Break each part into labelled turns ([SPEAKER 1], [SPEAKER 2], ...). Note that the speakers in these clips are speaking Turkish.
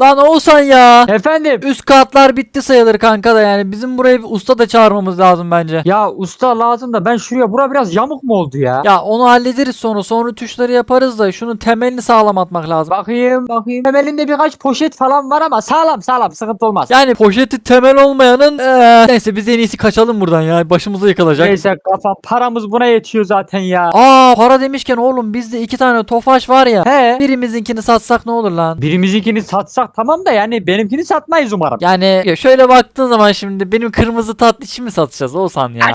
[SPEAKER 1] Lan Oğuzhan ya.
[SPEAKER 2] Efendim?
[SPEAKER 1] Üst katlar bitti sayılır kanka da yani bizim buraya bir usta da çağırmamız lazım bence.
[SPEAKER 2] Ya usta lazım da ben şuraya bura biraz yamuk mu oldu ya?
[SPEAKER 1] Ya onu hallederiz sonra. Sonra tuşları yaparız da şunun temelini sağlam atmak lazım.
[SPEAKER 2] Bakayım bakayım. Temelinde birkaç poşet falan var ama sağlam sağlam sıkıntı olmaz.
[SPEAKER 1] Yani poşeti temel olmayanın eee, neyse biz en iyisi kaçalım buradan ya. Başımıza yıkılacak.
[SPEAKER 2] Neyse kafa paramız buna yetiyor zaten ya.
[SPEAKER 1] Aa para demişken oğlum bizde iki tane tofaş var ya.
[SPEAKER 2] He.
[SPEAKER 1] Birimizinkini satsak ne olur lan?
[SPEAKER 2] Birimizinkini satsak tamam da yani benimkini satmayız umarım.
[SPEAKER 1] Yani ya şöyle baktığın zaman şimdi benim kırmızı tatlışımı mi satacağız Oğuzhan ya?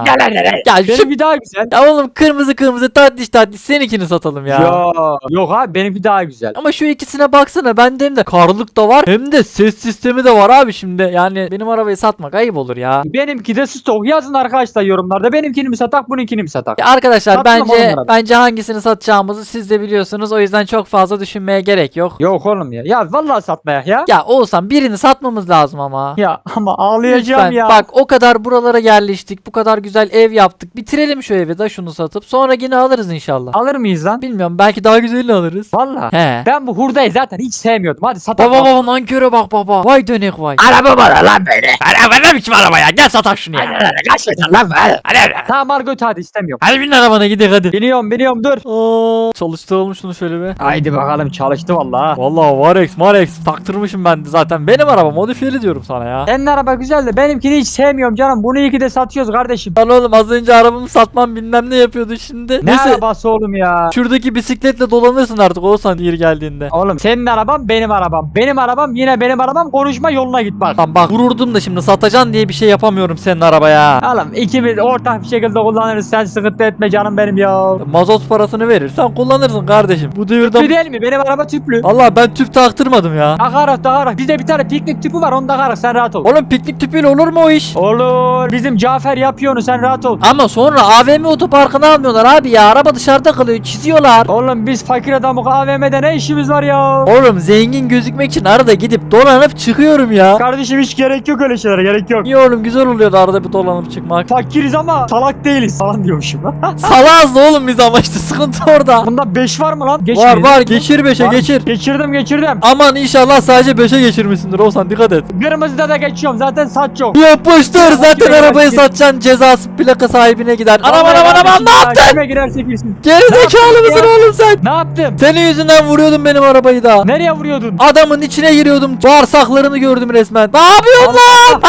[SPEAKER 1] Ya şu
[SPEAKER 2] Benimki daha güzel.
[SPEAKER 1] ya oğlum kırmızı kırmızı tatlış tatlış seninkini satalım ya.
[SPEAKER 2] Yo, yok abi benimki daha güzel.
[SPEAKER 1] Ama şu ikisine baksana bende hem de karlık da var hem de ses sistemi de var abi şimdi. Yani benim arabayı satmak ayıp olur ya.
[SPEAKER 2] Benimki de stok yazın arkadaşlar yorumlarda. Benimkini mi satak bununkini mi satak?
[SPEAKER 1] Ya arkadaşlar
[SPEAKER 2] Sattım
[SPEAKER 1] bence bence hangisini satacağımızı siz de biliyorsunuz. O yüzden çok fazla düşünmeye gerek yok.
[SPEAKER 2] Yok oğlum ya. Ya vallahi satmaya ya.
[SPEAKER 1] Ya Oğuzhan birini satmamız lazım ama.
[SPEAKER 2] Ya ama ağlayacağım
[SPEAKER 1] Lütfen
[SPEAKER 2] ya.
[SPEAKER 1] bak o kadar buralara yerleştik. Bu kadar güzel ev yaptık. Bitirelim şu evi de şunu satıp. Sonra yine alırız inşallah.
[SPEAKER 2] Alır mıyız lan?
[SPEAKER 1] Bilmiyorum belki daha güzelini alırız.
[SPEAKER 2] Vallahi.
[SPEAKER 1] He.
[SPEAKER 2] Ben bu hurdayı zaten hiç sevmiyordum. Hadi satalım.
[SPEAKER 1] Baba baba nanköre bak baba. Vay dönek vay.
[SPEAKER 3] Araba bana lan böyle.
[SPEAKER 1] Araba ne biçim araba ya? Gel satak şunu ya.
[SPEAKER 3] Kaç metre lan böyle. Hadi hadi.
[SPEAKER 2] Tamam al götür hadi istemiyorum.
[SPEAKER 1] Hadi bin arabana gidelim hadi.
[SPEAKER 2] Biniyorum biniyorum dur.
[SPEAKER 1] Aa, çalıştıralım şunu şöyle bir.
[SPEAKER 2] Haydi bakalım çalıştı vallahi.
[SPEAKER 1] Vallahi Varex Marex taktırmışım ben zaten. Benim araba modifiyeli diyorum sana ya.
[SPEAKER 2] Senin araba güzel de benimkini hiç sevmiyorum canım. Bunu iyi ki de satıyoruz kardeşim.
[SPEAKER 1] Lan oğlum az önce arabamı satmam bilmem ne yapıyordu şimdi.
[SPEAKER 2] Ne
[SPEAKER 1] Neyse
[SPEAKER 2] arabası oğlum ya?
[SPEAKER 1] şuradaki bisikletle dolanırsın artık Oğuzhan yeri geldiğinde.
[SPEAKER 2] Oğlum senin araban benim arabam. Benim arabam yine benim arabam. Konuşma yoluna git bak.
[SPEAKER 1] Lan bak vururdum da şimdi satacaksın diye bir şey yapamıyorum senin arabaya.
[SPEAKER 2] Oğlum ikimiz ortak bir şekilde kullanırız. Sen sıkıntı etme canım benim ya.
[SPEAKER 1] Mazot parasını verirsen kullanırsın kardeşim. Bu
[SPEAKER 2] Tüplü
[SPEAKER 1] devirde...
[SPEAKER 2] değil mi? Benim araba tüplü.
[SPEAKER 1] Allah ben tüp taktırmadım ya.
[SPEAKER 2] Takarız takarız. Bizde bir tane piknik tüpü var onu takarız sen rahat ol.
[SPEAKER 1] Oğlum piknik tüpüyle olur mu o iş?
[SPEAKER 2] Olur. Bizim Cafer yapıyor onu sen rahat ol.
[SPEAKER 1] Ama sonra AVM otoparkına almıyorlar abi ya. Araba dışarıda kalıyor çiziyorlar.
[SPEAKER 2] Oğlum biz fakir adamı AVM'de ne işimiz var ya?
[SPEAKER 1] Oğlum zengin gözükmek için arada gidip dolanıp çıkıyorum ya.
[SPEAKER 2] Kardeşim hiç gerek yok öyle şeylere gerek yok.
[SPEAKER 1] Niye oğlum güzel oluyordu arada bir dolanıp çıkmak.
[SPEAKER 2] Fakiriz ama salak değiliz falan diyormuşum.
[SPEAKER 1] Salağız da oğlum biz ama işte sıkıntı orada.
[SPEAKER 2] Bunda 5 var mı lan?
[SPEAKER 1] Var
[SPEAKER 2] Geçmedi.
[SPEAKER 1] var geçir 5'e
[SPEAKER 2] Var.
[SPEAKER 1] geçir.
[SPEAKER 2] Geçirdim geçirdim.
[SPEAKER 1] Aman inşallah sadece 5'e geçirmişsindir Oğuzhan dikkat et.
[SPEAKER 2] Kırmızıda da geçiyorum zaten saç yok.
[SPEAKER 1] Yapıştır zaten arabayı satacaksın cezası plaka sahibine gider. Anam anam anam
[SPEAKER 2] kardeşim
[SPEAKER 1] ne
[SPEAKER 2] ya,
[SPEAKER 1] yaptın?
[SPEAKER 2] Kime girerse girsin.
[SPEAKER 1] Geri zekalı mısın oğlum sen?
[SPEAKER 2] Ne yaptım?
[SPEAKER 1] Senin yüzünden vuruyordum benim arabayı da.
[SPEAKER 2] Nereye vuruyordun?
[SPEAKER 1] Adamın içine giriyordum. Bağırsaklarını gördüm resmen. Ne yapıyorsun lan?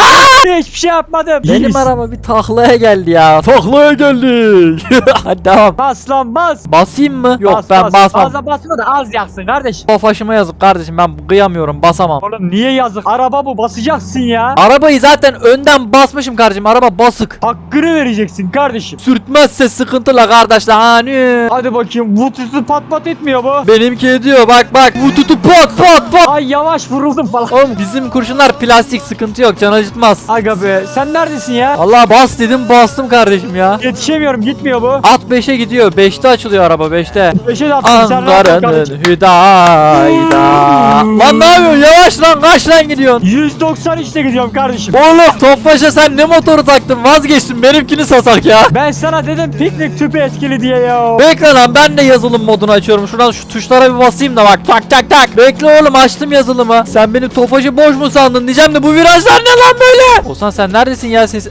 [SPEAKER 2] Hiçbir şey yapmadım.
[SPEAKER 1] Benim araba bir taklaya geldi ya. Taklaya geldik. Hadi devam.
[SPEAKER 2] Bas lan bas.
[SPEAKER 1] Basayım mı? Yok
[SPEAKER 2] Bas,
[SPEAKER 1] ben
[SPEAKER 2] bas.
[SPEAKER 1] basmam.
[SPEAKER 2] Fazla basma da az yaksın kardeşim.
[SPEAKER 1] Tofaşıma yazık kardeşim ben kıyamıyorum basamam.
[SPEAKER 2] Oğlum niye yazık? Araba bu basacaksın ya.
[SPEAKER 1] Arabayı zaten önden basmışım kardeşim. Araba basık.
[SPEAKER 2] Hakkını vereceksin kardeşim.
[SPEAKER 1] Sürtmezse sıkıntıla kardeşler. Hani.
[SPEAKER 2] Hadi bakayım vutusu pat pat etmiyor bu.
[SPEAKER 1] Benimki ediyor bak bak. Vututu pot pot pot.
[SPEAKER 2] Ay yavaş vuruldum falan.
[SPEAKER 1] Oğlum bizim kurşunlar plastik sıkıntı yok can acıtmaz.
[SPEAKER 2] Aga be sen neredesin ya?
[SPEAKER 1] Allah bas dedim bastım kardeşim ya.
[SPEAKER 2] Yetişemiyorum gitmiyor bu.
[SPEAKER 1] At 5'e gidiyor. 5'te açılıyor araba 5'te.
[SPEAKER 2] Beşe de attım
[SPEAKER 1] Ankara'nın hüdayda. Lan ne yapıyorsun? Yavaş lan kaç lan gidiyorsun?
[SPEAKER 2] 193'te gidiyorum kardeşim.
[SPEAKER 1] Oğlum Tofaş'a sen ne motoru taktın vazgeçtim benimkini satak ya.
[SPEAKER 2] Ben sana dedim piknik tüpü etkili diye ya.
[SPEAKER 1] Bekle lan ben de yazılım modunu açıyorum. Şuradan şu tuşlara bir basayım da bak tak tak tak. Bekle oğlum açtım yazılımı. Sen beni Tofaş'ı boş mu sandın diyeceğim de bu virajlar ne lan böyle? Olsan sen neredesin ya ses...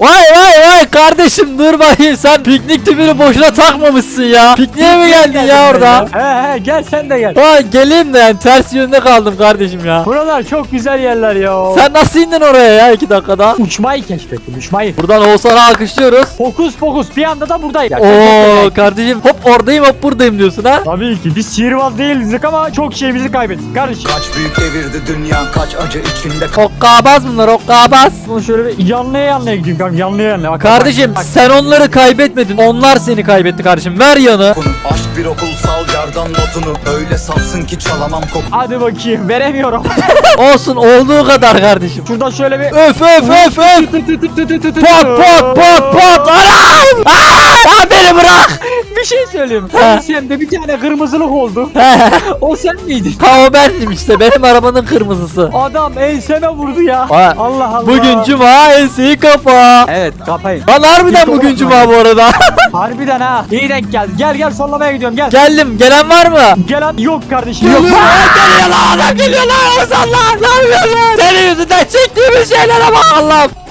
[SPEAKER 1] Vay vay vay kardeşim dur bakayım sen piknik tüpünü boşuna takmamışsın ya. Pikniğe mi geldin ya orada?
[SPEAKER 2] He he gel sen de gel.
[SPEAKER 1] Ha geleyim de yani ters yönde kaldım kardeşim ya.
[SPEAKER 2] Buralar çok güzel yerler ya.
[SPEAKER 1] Sen nasıl indin oraya ya iki dakikada?
[SPEAKER 2] uçmayı keşfettin uçmayı.
[SPEAKER 1] Buradan Oğuzhan'a alkışlıyoruz.
[SPEAKER 2] Fokus fokus bir anda da buradayım.
[SPEAKER 1] Oo kardeşim hop oradayım hop buradayım diyorsun ha.
[SPEAKER 2] Tabii ki biz sihirbaz değildik ama çok şeyimizi kaybettik kardeşim.
[SPEAKER 4] Kaç büyük devirdi dünya kaç acı içinde
[SPEAKER 1] Hokkabaz bunlar hokkabaz.
[SPEAKER 2] Bunu şöyle bir yanlıya yanlıya gideyim kanka yanlıya yanlıya. Bak,
[SPEAKER 1] Kardeşim
[SPEAKER 2] bak,
[SPEAKER 1] sen onları kaybetmedin. Onlar seni kaybetti kardeşim. Ver yanı.
[SPEAKER 4] Aşk bir okulsal yardan notunu Öyle safsın ki çalamam koku
[SPEAKER 2] Hadi bakayım veremiyorum.
[SPEAKER 1] Olsun olduğu kadar kardeşim.
[SPEAKER 2] Şurada şöyle bir
[SPEAKER 1] Öf öf öf öf. Pot pot pot pot. Anam. Aa, beni bırak.
[SPEAKER 2] Bir şey söyleyeyim.
[SPEAKER 1] He.
[SPEAKER 2] Sende bir tane kırmızılık oldu. o sen miydin?
[SPEAKER 1] ha o bendim işte. Benim arabanın kırmızısı.
[SPEAKER 2] Adam enseme vurdu ya.
[SPEAKER 1] Ha,
[SPEAKER 2] Allah Allah.
[SPEAKER 1] Bugün cuma enseyi kapa.
[SPEAKER 2] Evet kapayın.
[SPEAKER 1] Lan harbiden bugün cuma bu arada.
[SPEAKER 2] Harbiden ha. İyi denk geldi. Gel gel sola yollamaya gidiyorum gel.
[SPEAKER 1] Geldim. Gelen var mı?
[SPEAKER 2] Gelen yok kardeşim yok.
[SPEAKER 1] Lan geliyor lan adam geliyor lan Ozan lan ne yapıyorsun? Senin yüzünden çektiğimiz şeylere bak Allah'ım.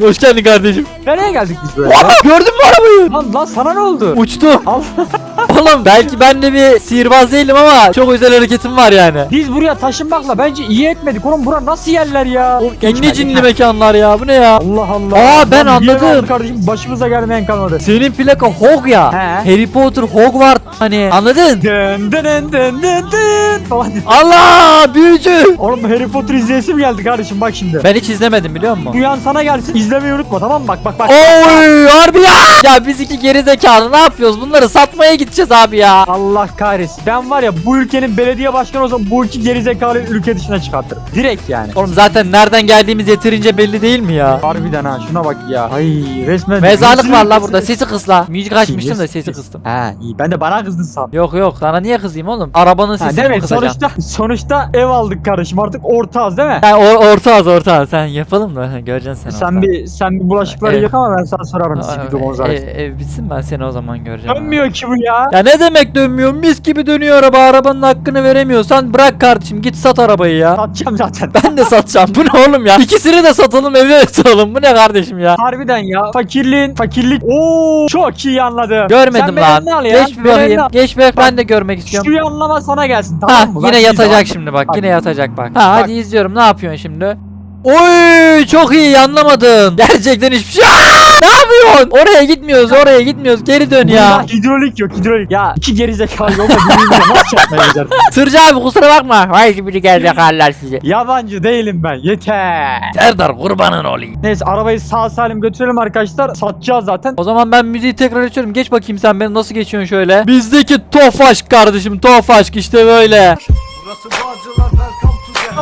[SPEAKER 1] Hoş geldin kardeşim.
[SPEAKER 2] Nereye geldik biz böyle?
[SPEAKER 1] Oha, gördün mü arabayı?
[SPEAKER 2] lan, lan sana ne oldu?
[SPEAKER 1] Uçtum.
[SPEAKER 2] Al.
[SPEAKER 1] Oğlum belki ben de bir sihirbaz değilim ama çok özel hareketim var yani.
[SPEAKER 2] Biz buraya taşınmakla bence iyi etmedik. Oğlum bura nasıl yerler ya?
[SPEAKER 1] Oğlum en ne cinli mekanlar ya bu ne ya?
[SPEAKER 2] Allah Allah.
[SPEAKER 1] Aa, ben
[SPEAKER 2] Lan bir yere
[SPEAKER 1] anladım.
[SPEAKER 2] Kardeşim başımıza gelmeyen kalmadı.
[SPEAKER 1] Senin plaka Hog ya.
[SPEAKER 2] He.
[SPEAKER 1] Harry Potter Hogwarts hani anladın?
[SPEAKER 2] Dın dın dın dın dın dın falan diye.
[SPEAKER 1] Allah büyücü.
[SPEAKER 2] Oğlum Harry Potter izleyesim geldi kardeşim bak şimdi.
[SPEAKER 1] Ben hiç izlemedim biliyor musun?
[SPEAKER 2] Duyan sana gelsin izlemeyi unutma tamam mı? Bak bak bak.
[SPEAKER 1] Oy harbi ya. Ya biz iki geri zekalı ne yapıyoruz? Bunları satmaya gideceğiz abi ya.
[SPEAKER 2] Allah kahretsin. Ben var ya bu ülkenin belediye başkanı olsam bu iki gerizekalı ülke dışına çıkartırım. Direkt yani.
[SPEAKER 1] Oğlum zaten nereden geldiğimiz yeterince belli değil mi ya?
[SPEAKER 2] Harbiden ha şuna bak ya. Ay resmen.
[SPEAKER 1] Mezarlık var la burada. Sesi kıs la. Müzik açmıştım da sesi kıstım.
[SPEAKER 2] Ha iyi ben de bana kızdın san.
[SPEAKER 1] Yok yok sana niye kızayım oğlum? Arabanın
[SPEAKER 2] Ha,
[SPEAKER 1] sesini
[SPEAKER 2] değil
[SPEAKER 1] mi kısacağım?
[SPEAKER 2] Sonuçta, sonuçta ev aldık kardeşim artık ortağız değil mi?
[SPEAKER 1] Ha, or orta az orta az. Sen yapalım da göreceksin sen.
[SPEAKER 2] Sen
[SPEAKER 1] orta.
[SPEAKER 2] bir sen bir bulaşıkları
[SPEAKER 1] Ev-
[SPEAKER 2] yık ama ben sana sorarım
[SPEAKER 1] Aa, ev,
[SPEAKER 2] Gonzales.
[SPEAKER 1] ev bitsin ben seni o zaman göreceğim.
[SPEAKER 2] Dönmüyor ki bu ya.
[SPEAKER 1] Ya ne demek dönmüyor? Mis gibi dönüyor araba. Arabanın hakkını veremiyorsan bırak kardeşim git sat arabayı ya.
[SPEAKER 2] Satacağım zaten.
[SPEAKER 1] Ben de satacağım. Bu ne oğlum ya? İkisini de satalım evde yatalım. Bu ne kardeşim ya?
[SPEAKER 2] Harbiden ya. Fakirliğin, fakirlik. Oo, çok iyi anladım.
[SPEAKER 1] Görmedim
[SPEAKER 2] Sen
[SPEAKER 1] lan.
[SPEAKER 2] al ya.
[SPEAKER 1] Geç bir bakayım.
[SPEAKER 2] al.
[SPEAKER 1] Geç bir ben de görmek istiyorum.
[SPEAKER 2] Şu yanlama sana gelsin tamam
[SPEAKER 1] Ha
[SPEAKER 2] mı?
[SPEAKER 1] yine yatacak şimdi bak.
[SPEAKER 2] Bak.
[SPEAKER 1] Yine yatacak bak. Ha hadi izliyorum. Ne yapıyorsun şimdi? Oy çok iyi anlamadın. Gerçekten hiçbir şey. Aa, ne yapıyorsun? Oraya gitmiyoruz. Oraya gitmiyoruz. Geri dön ya.
[SPEAKER 2] Hidrolik yok hidrolik. Ya iki gerizekalı yolda birbirine nasıl gider?
[SPEAKER 1] Sırcı abi kusura bakma. Vay gibi gerizekalılar sizi.
[SPEAKER 2] Yabancı değilim ben yeter.
[SPEAKER 1] Serdar kurbanın olayım.
[SPEAKER 2] Neyse arabayı sağ salim götürelim arkadaşlar. Satacağız zaten.
[SPEAKER 1] O zaman ben müziği tekrar açıyorum. Geç bakayım sen beni nasıl geçiyorsun şöyle. Bizdeki tofaşk kardeşim tofaşk işte böyle.
[SPEAKER 4] Burası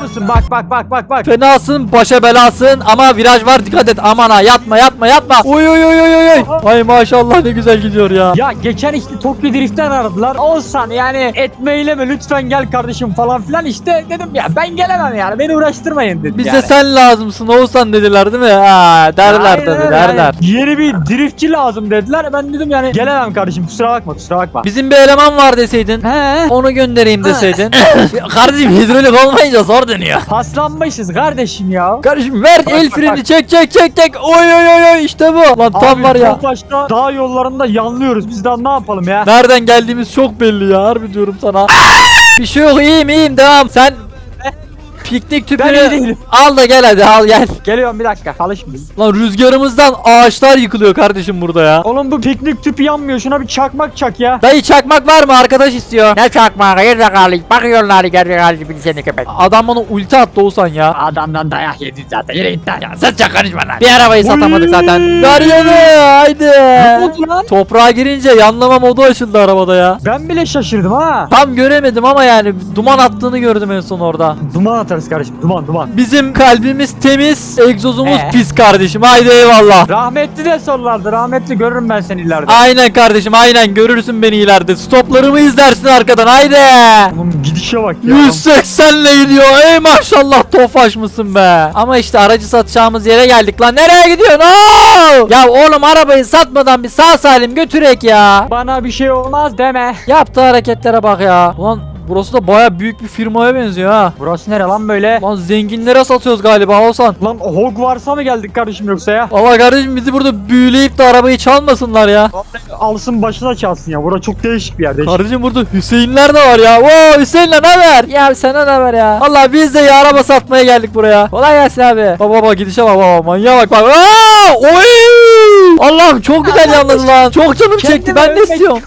[SPEAKER 2] Musun? Bak bak bak bak bak.
[SPEAKER 1] Fenasın başa belasın ama viraj var dikkat et aman ha yatma yatma yatma. Oy oy oy oy oy. Ay maşallah ne güzel gidiyor ya.
[SPEAKER 2] Ya geçen işte Tokyo Drift'ten aradılar. Olsan yani etme eyleme lütfen gel kardeşim falan filan işte dedim ya ben gelemem yani beni uğraştırmayın dedim
[SPEAKER 1] Bize
[SPEAKER 2] yani.
[SPEAKER 1] sen lazımsın Oğuzhan dediler değil mi? Ha derler
[SPEAKER 2] Aynen
[SPEAKER 1] tabii derler.
[SPEAKER 2] aynen. Yeni bir driftçi lazım dediler. Ben dedim yani gelemem kardeşim kusura bakma kusura bakma.
[SPEAKER 1] Bizim bir eleman var deseydin.
[SPEAKER 2] He.
[SPEAKER 1] Onu göndereyim deseydin. Kardeşim hidrolik olmayınca zor dönüyor.
[SPEAKER 2] Paslanmışız kardeşim ya.
[SPEAKER 1] Kardeşim ver el
[SPEAKER 2] bak,
[SPEAKER 1] freni
[SPEAKER 2] bak.
[SPEAKER 1] çek çek çek çek. Oy oy oy oy işte bu. Lan tam
[SPEAKER 2] Abi,
[SPEAKER 1] var ya.
[SPEAKER 2] çok başta dağ yollarında yanlıyoruz. Biz daha ne yapalım ya?
[SPEAKER 1] Nereden geldiğimiz çok belli ya harbi diyorum sana. bir şey yok iyiyim iyiyim devam. Sen piknik
[SPEAKER 2] Ben iyi
[SPEAKER 1] tüpünü
[SPEAKER 2] değilim.
[SPEAKER 1] al da gel hadi al gel.
[SPEAKER 2] Geliyorum bir dakika. Çalışmıyor.
[SPEAKER 1] Lan rüzgarımızdan ağaçlar yıkılıyor kardeşim burada ya.
[SPEAKER 2] Oğlum bu piknik tüpü yanmıyor. Şuna bir çakmak çak ya.
[SPEAKER 1] Dayı çakmak var mı arkadaş istiyor.
[SPEAKER 3] Ne çakma hayır zekalı bakıyorlar gerizekalı gibi seni köpek
[SPEAKER 1] Adam bana ulti attı Oğuzhan ya.
[SPEAKER 3] Adamdan dayak yedin zaten yürü git lan
[SPEAKER 4] Ya sen çok konuşma lan
[SPEAKER 1] Bir arabayı satamadık zaten. Ver yanı haydi.
[SPEAKER 2] Ne oldu lan?
[SPEAKER 1] Toprağa girince yanlama modu açıldı arabada ya.
[SPEAKER 2] Ben bile şaşırdım ha.
[SPEAKER 1] Tam göremedim ama yani duman attığını gördüm en son orada.
[SPEAKER 2] Duman atarız kardeşim. Duman duman.
[SPEAKER 1] Bizim kalbimiz temiz, egzozumuz
[SPEAKER 2] Ee?
[SPEAKER 1] pis kardeşim. Haydi eyvallah.
[SPEAKER 2] Rahmetli de sorulardı. Rahmetli görürüm ben seni ileride.
[SPEAKER 1] Aynen kardeşim aynen görürsün beni ileride. Stoplarımı izlersin arkadan haydi.
[SPEAKER 2] Oğlum gidişe bak ya.
[SPEAKER 1] 180 ile gidiyor. Ey maşallah tofaş mısın be. Ama işte aracı satacağımız yere geldik lan. Nereye gidiyorsun? Oo! Ya oğlum arabayı satmadan bir sağ salim götürek ya.
[SPEAKER 2] Bana bir şey olmaz deme.
[SPEAKER 1] Yaptığı hareketlere bak ya. Ulan burası da baya büyük bir firmaya benziyor ha.
[SPEAKER 2] Burası nere lan böyle?
[SPEAKER 1] Lan zenginlere satıyoruz galiba Hasan.
[SPEAKER 2] Lan Hogwarts'a mı geldik kardeşim yoksa ya?
[SPEAKER 1] Valla kardeşim bizi burada büyüleyip de arabayı çalmasınlar ya.
[SPEAKER 2] Alsın başına çalsın ya. Burası çok değişik bir yer. Değişik.
[SPEAKER 1] Kardeşim burada Hüseyinler de var ya. Oo Hüseyin'le ne haber? Ya sana ne haber ya? Valla biz de ya araba satmaya geldik buraya. Kolay gelsin abi. Baba baba gidişe bak baba manyağa bak bak. Aa! Oy! Allah'ım çok güzel yanladı lan. Çok canım çekti. Ben ne
[SPEAKER 2] ölmek
[SPEAKER 1] istiyorum?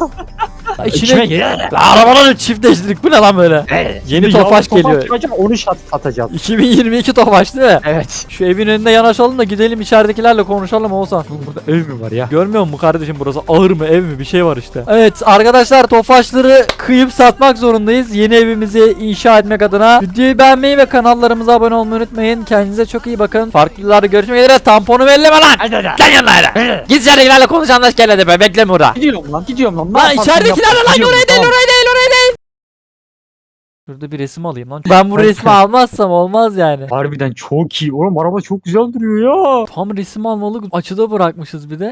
[SPEAKER 1] İçine
[SPEAKER 3] gir lan
[SPEAKER 1] La arabaları çiftleştirdik. Bu ne lan böyle?
[SPEAKER 3] Evet.
[SPEAKER 1] Yeni
[SPEAKER 2] Yavru
[SPEAKER 1] tofaş geliyor.
[SPEAKER 2] çıkacak, onu şat atacağız.
[SPEAKER 1] 2022 tofaş değil mi?
[SPEAKER 2] Evet.
[SPEAKER 1] Şu evin önünde yanaşalım da gidelim içeridekilerle konuşalım olsa.
[SPEAKER 2] Burada ev mi var ya?
[SPEAKER 1] Görmüyor musun kardeşim burası ağır mı ev mi bir şey var işte. Evet arkadaşlar tofaşları kıyıp satmak zorundayız. Yeni evimizi inşa etmek adına. Videoyu beğenmeyi ve kanallarımıza abone olmayı unutmayın. Kendinize çok iyi bakın. Farklı videolarda görüşmek üzere. Tamponu elleme lan.
[SPEAKER 3] Hadi hadi.
[SPEAKER 1] Lan yanına hadi. Git içeridekilerle konuş anlaş gel hadi be. Bekleme orada.
[SPEAKER 2] Gidiyorum lan. Gidiyorum lan. Ne
[SPEAKER 1] Lan
[SPEAKER 2] yaparsın
[SPEAKER 1] içeridekilerle lan
[SPEAKER 2] Gidiyorum,
[SPEAKER 1] oraya değil oraya değil oraya değil. Şurada bir resim alayım lan. Ben bu resmi almazsam olmaz yani.
[SPEAKER 2] Harbiden çok iyi. Oğlum araba çok güzel duruyor ya.
[SPEAKER 1] Tam resim almalık açıda bırakmışız bir de.